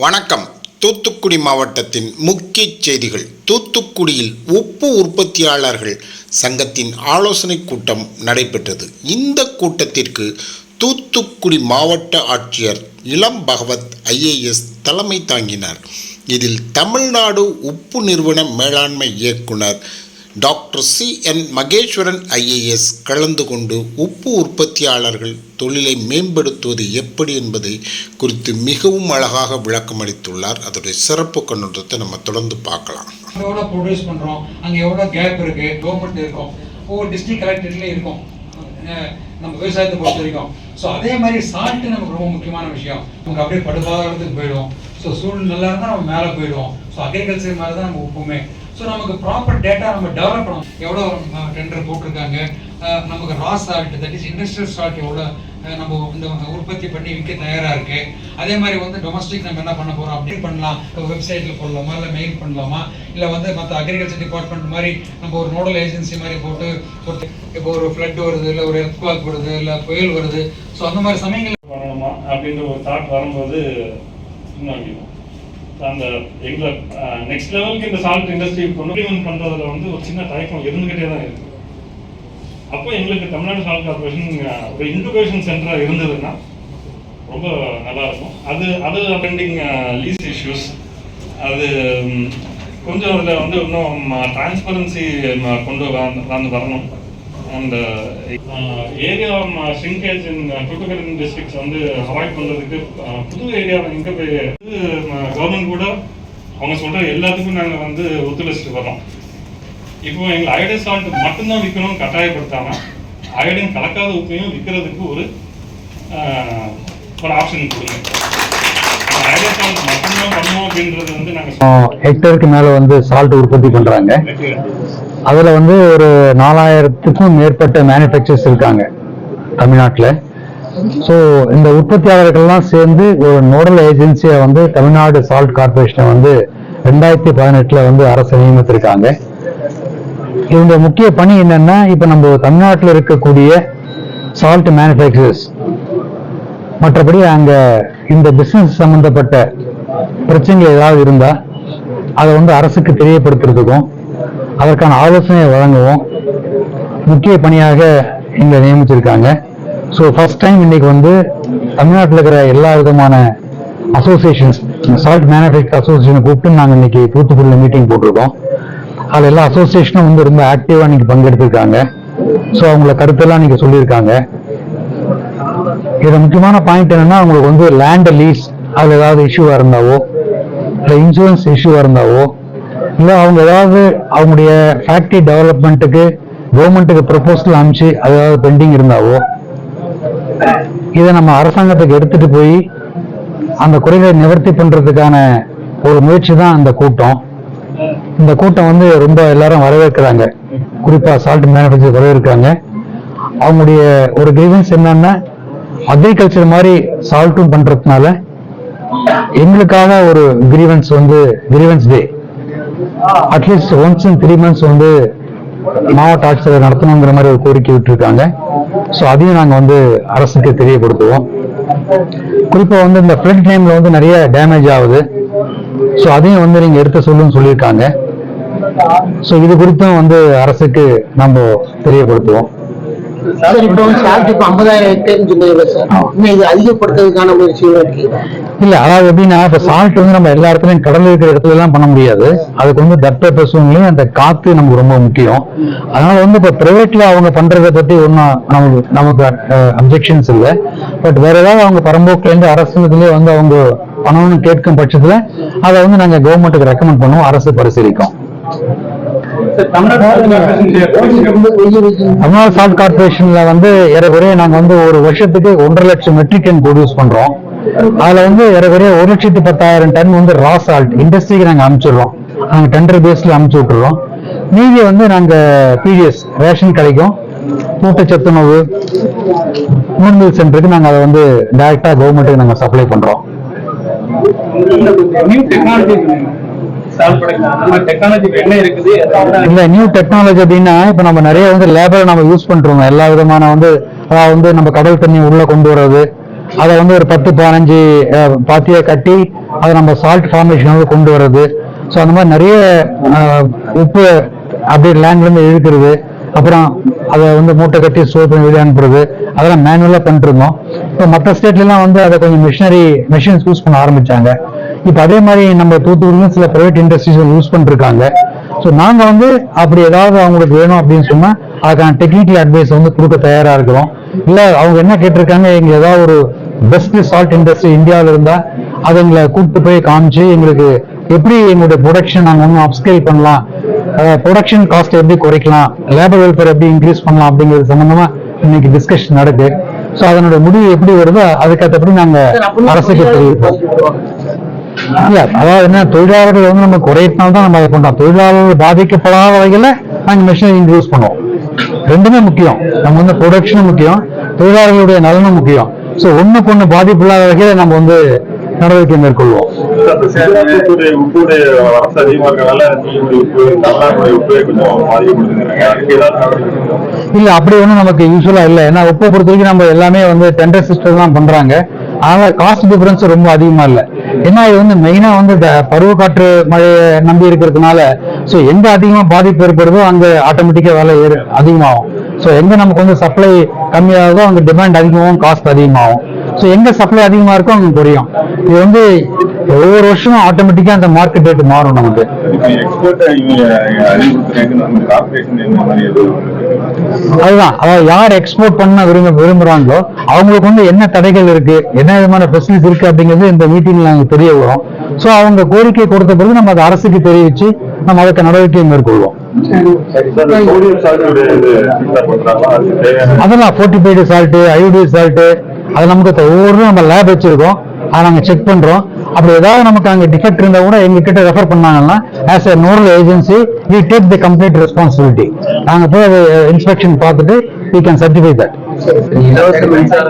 வணக்கம். தூத்துக்குடி மாவட்டத்தின் முக்கிய செய்திகள். தூத்துக்குடியில் உப்பு உற்பத்தியாளர்கள் சங்கத்தின் ஆலோசனை கூட்டம் நடைபெற்றது. இந்த கூட்டத்திற்கு தூத்துக்குடி மாவட்ட ஆட்சியர் இளம் பகவத் ஐஏஎஸ் தலைமை தாங்கினார். இதில் தமிழ்நாடு உப்பு நிறுவன மேலாண்மை இயக்குனர் doctor C N Maheswaran IAS கலந்து கொண்டு உப்பு உற்பத்தியாளர்கள் தொழிலை மேம்படுத்துவது எப்படி என்பதை குறித்து மிகவும் அழகாக விளக்கம் அளித்துள்ளார் அதோடைய சிறப்பு கண்ணோட்டத்தை நம்ம தொடர்ந்து பார்க்கலாம். எவ்வளோ ப்ரொடியூஸ் பண்ணுறோம் அங்கே எவ்வளோ கேப் இருக்குது கவர்மெண்ட் இருக்கும். ஒவ்வொரு டிஸ்ட்ரிக்ட் கலெக்டர்லேயும் இருக்கும். நம்ம விவசாயத்தை பொறுத்த வரைக்கும். ஸோ அதே மாதிரி சால்ட்டு நமக்கு ரொம்ப முக்கியமான விஷயம். நமக்கு அப்படியே படுபாகிறதுக்கு போயிடும் ஸோ சூழ்நிலை நல்லா இருந்தால் நம்ம மேலே போயிடுவோம். ஸோ அக்ரிகல்ச்சர் மாதிரி தான் நம்ம ஒப்புமே ஸோ நமக்கு ப்ராப்பர் டேட்டா நம்ம டெவலப் பண்ணணும். எவ்வளோ டெண்டர் போட்டிருக்காங்க? நமக்கு raw salt that is industrial salt எவ்வளோ நம்ம இந்த உற்பத்தி பண்ணி விற்க தயாராக இருக்கு? அதே மாதிரி வந்து டொமஸ்டிக் நம்ம என்ன பண்ண போகிறோம் அப்டேட் பண்ணலாம். வெப்சைட்டில் போடலாமா? இல்லை மெயில் பண்ணலாமா? இல்லை வந்து மற்ற அக்ரிகல்ச்சர் டிபார்ட்மெண்ட் மாதிரி நம்ம ஒரு நோடல் ஏஜென்சி மாதிரி போட்டு ஒரு இப்போ ஒரு ஃப்ளட் வருது இல்லை ஒரு எர்த்வாக் வருது இல்லை புயல் வருது. ஸோ அந்த மாதிரி சமயங்கள் வரணுமா? அப்படின்ற ஒரு தாட் வரும்போது இன்னும் அந்த எங்களை நெக்ஸ்ட் லெவலுக்கு இந்த சால்ட் இண்டஸ்ட்ரி கொண்டு பண்றதுல வந்து ஒரு சின்ன தயக்கம் இருந்துகிட்டே தான் இருக்கு. அப்போ எங்களுக்கு தமிழ்நாடு சால்ட் கார்பரேஷன் ஒரு இன்குபேஷன் சென்டராக இருந்ததுன்னா ரொம்ப நல்லா இருக்கும். அது அது பெண்டிங் லீஸ் இஷ்யூஸ் அது கொஞ்சம் அதில் வந்து இன்னும் டிரான்ஸ்பரன்சி கொண்டு வந்து வரணும். And area in Tuticorin districts வந்து அவாய்ட் பண்ணுறதுக்கு புது ஏரியா எங்கே போய் கவர்மெண்ட் கூட அவங்க சொல்கிற எல்லாத்துக்கும் நாங்கள் வந்து ஒத்துழைச்சிட்டு வரோம் இப்போ எங்களை அயோடைன் சால்ட் மட்டும்தான் விற்கணும்னு கட்டாயப்படுத்தாமல் அயோடைன் கலக்காத உப்பையும் விற்கிறதுக்கு ஒரு ஒரு ஆப்ஷன் கொடுங்க. ஹெக்டருக்கு மேல வந்து சால்ட் உற்பத்தி பண்றாங்க. அதில் வந்து ஒரு நாலாயிரத்துக்கும் மேற்பட்ட மேனுஃபேக்சர்ஸ் இருக்காங்க தமிழ்நாட்டில். ஸோ இந்த உற்பத்தியாளர்கள்லாம் சேர்ந்து ஒரு நோடல் ஏஜென்சியை வந்து தமிழ்நாடு சால்ட் கார்பரேஷனை வந்து ரெண்டாயிரத்தி பதினெட்டில் வந்து அரசு நியமித்திருக்காங்க. இவங்க முக்கிய பணி என்னன்னா இப்போ நம்ம தமிழ்நாட்டில் இருக்கக்கூடிய சால்ட் மேனுஃபேக்சர்ஸ் மற்றபடி அங்கே இந்த பிஸ்னஸ் சம்மந்தப்பட்ட பிரச்சனைகள் ஏதாவது இருந்தால் அதை வந்து அரசுக்கு தெரியப்படுத்துறதுக்கும் அதற்கான ஆலோசனையை வழங்கவும். முக்கிய பணியாக எங்களை நியமிச்சிருக்காங்க. ஸோ ஃபர்ஸ்ட் டைம் இன்னைக்கு வந்து தமிழ்நாட்டில் இருக்கிற எல்லா விதமான அசோசியேஷன்ஸ் சால்ட் மேனுஃபேக்சர் அசோசியேஷனை கூப்பிட்டு நாங்கள் இன்னைக்கு தூத்துக்குடியில் மீட்டிங் போட்டிருக்கோம். அதில் எல்லா அசோசியேஷனும் வந்து ரொம்ப ஆக்டிவாக இன்னைக்கு பங்கெடுத்திருக்காங்க. ஸோ அவங்கள கருத்தெல்லாம் இன்னைக்கு சொல்லியிருக்காங்க. இதில் முக்கியமான பாயிண்ட் என்னன்னா அவங்களுக்கு வந்து லேண்ட் லீஸ் அதில் ஏதாவது இஷ்யூவாக இருந்தாவோ இல்லை இன்சூரன்ஸ் இஷ்யூவாக இருந்தாவோ இல்லை அவங்க ஏதாவது அவங்களுடைய ஃபேக்டரி டெவலப்மெண்ட்டுக்கு கவர்மெண்ட்டுக்கு ப்ரொபோசல் அனுப்பிச்சு அது ஏதாவது பெண்டிங் இருந்தாவோ இதை நம்ம அரசாங்கத்துக்கு எடுத்துட்டு போய் அந்த குறைகளை நிவர்த்தி பண்ணுறதுக்கான ஒரு முயற்சி தான் அந்த கூட்டம். இந்த கூட்டம் வந்து ரொம்ப எல்லாரும் வரவேற்கிறாங்க. குறிப்பாக சால்ட் மேனுஃபேக்சர் வரவேற்கிறாங்க. அவங்களுடைய ஒரு கிரீவன்ஸ் என்னன்னா அக்ரிகல்ச்சர் மாதிரி சால்ட்டும் பண்ணுறதுனால எங்களுக்காக ஒரு கிரீவன்ஸ் வந்து grievance day at least once in three months வந்து மாவட்ட ஆட்சியர் நடத்தணுங்கிற மாதிரி ஒரு கோரிக்கை விட்டுருக்காங்க. ஸோ அதையும் நாங்கள் வந்து அரசுக்கு தெரியப்படுத்துவோம். குறிப்பாக வந்து இந்த ஃப்ளட் டைமில் வந்து நிறைய டேமேஜ் ஆகுது. ஸோ அதையும் வந்து நீங்கள் எடுத்து சொல்லுன்னு சொல்லியிருக்காங்க. ஸோ இது குறித்தும் வந்து அரசுக்கு நம்ம தெரியப்படுத்துவோம். சார் இப்போ வந்து சால்ட் இப்போ ஐம்பதாயிரம் ஹெக்டேர்னு சொன்னீங்க சார் இன்னும் இது அதிகப்படுத்துறதுக்கான முயற்சிகள் இருக்கு இல்ல அதாவது எப்படின்னா இப்ப சால்ட் வந்து நம்ம எல்லா இடத்துலயும் கடல் இருக்கிற இடத்துல எல்லாம் பண்ண முடியாது. அதுக்கு வந்து தட்பவெப்ப சூழ்நிலையும் அந்த காத்து நமக்கு ரொம்ப முக்கியம். அதனால வந்து இப்ப பிரைவேட்ல அவங்க பண்றதை பத்தி ஒன்றும் நமக்கு நமக்கு அப்ஜெக்ஷன்ஸ் இல்லை. பட் வேற ஏதாவது அவங்க பரம்போக்குல இருந்து அரசுலயே வந்து அவங்க பண்ணணும்னு கேட்கும் பட்சத்துல அதை வந்து நாங்க கவர்மெண்ட்டுக்கு ரெக்கமெண்ட் பண்ணுவோம் அரசு பரிசீலிக்கும். தமிழ்நாடு சால்ட் கார்பரேஷன்ல வந்து ஏறக்குறைய நாங்க வந்து ஒரு வருஷத்துக்கு ஒன்றரை லட்சம் மெட்ரிக் டன் ப்ரொடியூஸ் பண்றோம். அதுல வந்து ஏறக்குறைய ஒரு லட்சத்து பத்தாயிரம் டன் வந்து ரா சால்ட் இண்டஸ்ட்ரிக்கு நாங்க அமைச்சிடுறோம் நாங்க டெண்டர் பேஸ்ல அமுச்சு விட்டுறோம். மீதி வந்து நாங்க பிடிஎஸ் ரேஷன் கிடைக்கும் ஊட்டச்சத்துணவு உணர்மில் சென்டருக்கு நாங்க அதை வந்து டைரக்டா கவர்மெண்ட்டுக்கு நாங்க சப்ளை பண்றோம். இல்லை நியூ டெக்னாலஜி அப்படின்னா இப்போ நம்ம நிறைய வந்து லேபர் நம்ம யூஸ் பண்றோம். எல்லா விதமான வந்து அதாவது வந்து நம்ம கடல் தண்ணி உள்ள கொண்டு வர்றது. அதை வந்து ஒரு பத்து பதினஞ்சு பாத்தியை கட்டி அதை நம்ம சால்ட் ஃபார்மேஷன் வந்து கொண்டு வர்றது. ஸோ அந்த மாதிரி நிறைய உப்பு அப்படியே லேண்ட்லேருந்து இழுக்கிறது. அப்புறம் அதை வந்து மூட்டை கட்டி ஸ்டோர் பண்ணி வெளியே அனுப்புறது. அதெல்லாம் மேனுவலாக பண்ணிட்டு இருந்தோம். இப்போ மற்ற ஸ்டேட்லாம் வந்து அதை கொஞ்சம் மிஷினரி மிஷின்ஸ் யூஸ் பண்ண ஆரம்பிச்சாங்க. இப்போ அதே மாதிரி நம்ம தூத்துக்குடியிலும் சில பிரைவேட் இண்டஸ்ட்ரீஸ் யூஸ் பண்ணிருக்காங்க. ஸோ நாங்கள் வந்து அப்படி ஏதாவது அவங்களுக்கு வேணும் அப்படின்னு சொன்னா அதுக்கான டெக்னிக்கல் அட்வைஸ் வந்து கொடுக்க தயாரா இருக்கிறோம். இல்ல அவங்க என்ன கேட்டிருக்காங்க? எங்க ஏதாவது ஒரு பெஸ்ட் சால்ட் இண்டஸ்ட்ரி இந்தியாவில் இருந்தா அதை எங்களை கூப்பிட்டு போய் காமிச்சு எங்களுக்கு எப்படி எங்களுடைய ப்ரொடக்ஷன் நாங்கள் இன்னும் அப்ஸ்கேல் பண்ணலாம் ப்ரொடக்ஷன் காஸ்ட் எப்படி குறைக்கலாம் லேபர் வெல்ஃபேர் எப்படி இன்க்ரீஸ் பண்ணலாம் அப்படிங்கிறது சம்பந்தமா இன்னைக்கு டிஸ்கஷன் நடக்கு ஸோ அதனுடைய முடிவு எப்படி வருதோ அதுக்கேற்றபடி நாங்க அரசுக்கு தெரிவிப்போம். இல்ல அதாவது என்ன தொழிலாளர்கள் வந்து நம்ம குறையினால தான் நம்ம அதை பண்றோம். தொழிலாளர்கள் பாதிக்கப்படாத வகையில நாங்க மிஷினரி யூஸ் பண்ணுவோம். ரெண்டுமே முக்கியம். நம்ம வந்து ப்ரொடக்ஷனும் முக்கியம். தொழிலாளர்களுடைய நலனும் முக்கியம். ஸோ ஒண்ணுக்கு ஒண்ணு பாதிப்பு இல்லாத வகையில நம்ம வந்து நடவடிக்கை மேற்கொள்வோம்? இல்ல அப்படி ஒண்ணும் நமக்கு யூஸ்வலா இல்ல. ஏன்னா உப்பை பொறுத்த வரைக்கும் நம்ம எல்லாமே வந்து டெண்டர் சிஸ்டம் தான் பண்றாங்க. ஆனால் காஸ்ட் டிஃபரன்ஸ் ரொம்ப அதிகமா இல்லை. ஏன்னா இது வந்து மெயினா வந்து இந்த பருவக்காற்று மழையை நம்பி இருக்கிறதுனால ஸோ எங்க அதிகமா பாதிப்பு ஏற்படுதோ அங்க ஆட்டோமேட்டிக்கா விலை ஏறு அதிகமாகும். ஸோ எங்க நமக்கு வந்து சப்ளை கம்மியாகுதோ அங்க டிமாண்ட் அதிகமாகும் காஸ்ட் அதிகமாகும். ஸோ எங்க சப்ளை அதிகமா இருக்கோ அங்க குறையும். இது வந்து ஒவ்வொரு வருஷமும் ஆட்டோமேட்டிக்கா அந்த மார்க்கெட் ரேட் மாறும் நமக்கு. அதுதான். அதாவது யார் எக்ஸ்போர்ட் பண்ண விரும்ப விரும்புறாங்களோ அவங்களுக்கு வந்து என்ன தடைகள் இருக்கு என்ன விதமான ஃபெசிலிட்டிஸ் இருக்கு அப்படிங்கிறது இந்த மீட்டிங்ல நமக்கு தெரிய வரும். ஸோ அவங்க கோரிக்கை கொடுத்த பிறகு நம்ம அதை அரசுக்கு தெரிவிச்சு நம்ம அதுக்கு நடவடிக்கை மேற்கொள்வோம். அதெல்லாம் ஃபோர்ட்டிஃபைடு சால்ட்டு ஐஓடி சால்ட்டு அது நமக்கு ஒவ்வொரு நம்ம லேப் வச்சிருக்கோம். அதை நாங்கள் செக் பண்றோம். அப்படி ஏதாவது நமக்கு அங்கே டிஃபெக்ட் இருந்தா கூட எங்க கிட்ட ரெஃபர் பண்ணாங்கன்னா as a nodal agency we take the complete responsibility நாங்கள் போய் இன்ஸ்பெக்ஷன் பார்த்துட்டு வி கேன் சர்டிஃபை தட் இலவச மின்சார